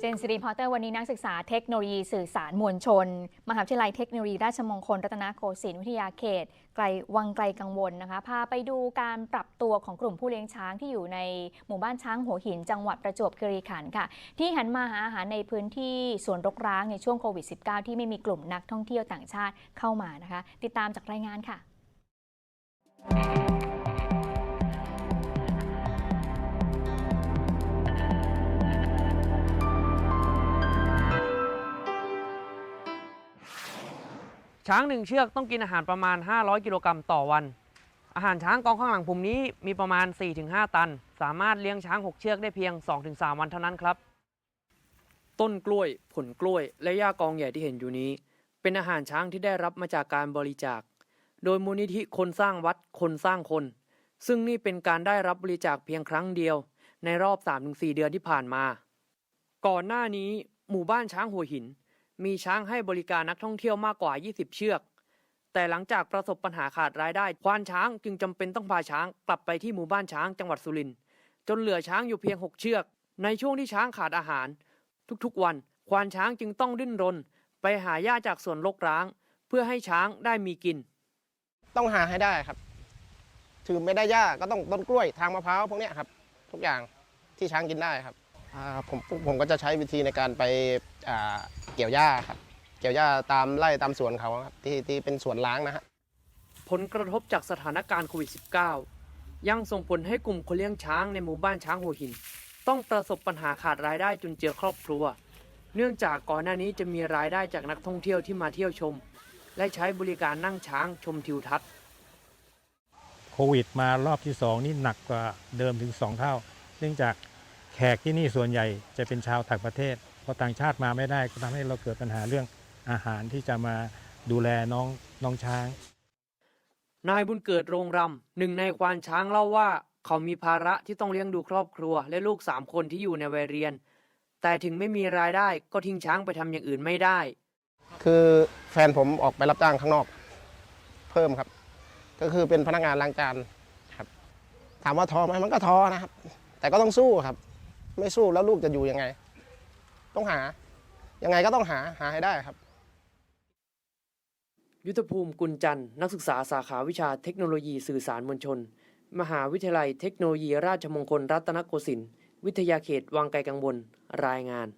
เจนสิริพอเตอร์วันนี้นักศึกษาเทคโนโลยีสื่อสารมวลชน มหาวิทยาลัยเทคโนโลยีราชมงคล รัตนโกสินทร์วิทยาเขต ไกลวังไกลกังวลนะคะ พาไปดูการปรับตัวของกลุ่มผู้เลี้ยงช้างที่อยู่ในหมู่บ้านช้างหัวหินจังหวัดประจวบคีรีขันธ์ค่ะ ที่หันมาหาอาหารในพื้นที่สวนรกร้างในช่วงโควิด -19 ที่ไม่มีกลุ่มนักท่องเที่ยวต่างชาติเข้ามานะคะ ติดตามจากรายงานค่ะ ช้างหนึ่งเชือกต้องกินอาหารประมาณ 500 กิโลกรัมต่อวัน อาหารช้างกองข้างหลังผมนี้มีประมาณ 4-5 ตัน สามารถเลี้ยงช้าง 6 เชือกได้เพียง 2-3 วันเท่านั้นครับ ต้นกล้วย ผลกล้วย และหญ้ากองใหญ่ที่เห็นอยู่นี้ เป็นอาหารช้างที่ได้รับมาจากการบริจาค โดยมูลนิธิคนสร้างวัดคนสร้างคน ซึ่งนี่เป็นการได้รับบริจาคเพียงครั้งเดียว ในรอบ 3-4 เดือนที่ผ่านมา ก่อนหน้านี้หมู่บ้านช้างหัวหิน มีช้างให้บริการนักท่องเที่ยวมากกว่า 20 เชือก แต่หลังจากประสบปัญหาขาดรายได้ ควานช้างจึงจำเป็นต้องพาช้างกลับไปที่หมู่บ้านช้างจังหวัดสุรินทร์จนเหลือช้างอยู่เพียง 6 เชือก ในช่วงที่ช้างขาดอาหาร ทุกๆวัน ควานช้างจึงต้องดิ้นรน ไปหาหญ้าจากสวนรกร้าง เพื่อให้ช้างได้มีกิน ต้องหาให้ได้ครับ ถือไม่ได้หญ้าก็ต้องต้นกล้วยทางมะพร้าวพวกเนี้ยครับ ทุกอย่างที่ช้างกินได้ครับอ่าผมผมก็จะใช้วิธีในการไปอ่าเกี่ยวหญ้าครับ เกี่ยวหญ้าตามไร่ตามสวนเขาครับที่ที่เป็นสวนล้างนะฮะผลกระทบจากสถานการณ์โควิด -19 ยังส่งผลให้กลุ่มคนเลี้ยงช้างในหมู่บ้านช้างหัวหิน ต้องประสบปัญหาขาดรายได้จนเจือครอบครัว เนื่องจากก่อนหน้านี้จะมีรายได้จากนักท่องเที่ยวที่มาเที่ยวชม และใช้บริการนั่งช้างชมทิวทัศน์โควิดมารอบที่สองนี่หนักกว่าเดิมถึง2เท่า เนื่องจากแขกที่นี่ส่วนใหญ่จะเป็นชาวต่างประเทศ พอต่างชาติมาไม่ได้ก็ทำให้เราเกิดปัญหาเรื่องอาหารที่จะมาดูแลน้องน้องช้าง นายบุญเกิดโรงรำหนึ่งในควานช้างเล่าว่า เขามีภาระที่ต้องเลี้ยงดูครอบครัว และลูกสามคนที่อยู่ในวัยเรียน แต่ถึงไม่มีรายได้ก็ทิ้งช้างไปทำอย่างอื่นไม่ได้ คือแฟนผมออกไปรับจ้างข้างนอก เพิ่มครับ ก็คือเป็นพนักงานล้างจานครับ ถามว่าท้อไหมมันก็ท้อนะครับ แต่ก็ต้องสู้ครับ ไม่สู้แล้วลูกจะอยู่ยังไง ต้องหา ยังไงก็ต้องหาหาให้ได้ครับ ยุทธภูมิกุลจันทร์นักศึกษาสาขาวิชาเทคโนโลยีสื่อสารมวลชน มหาวิทยาลัยเทคโนโลยีราชมงคลรัตนโกสินทร์วิทยาเขตวังไกลกังวลรายงาน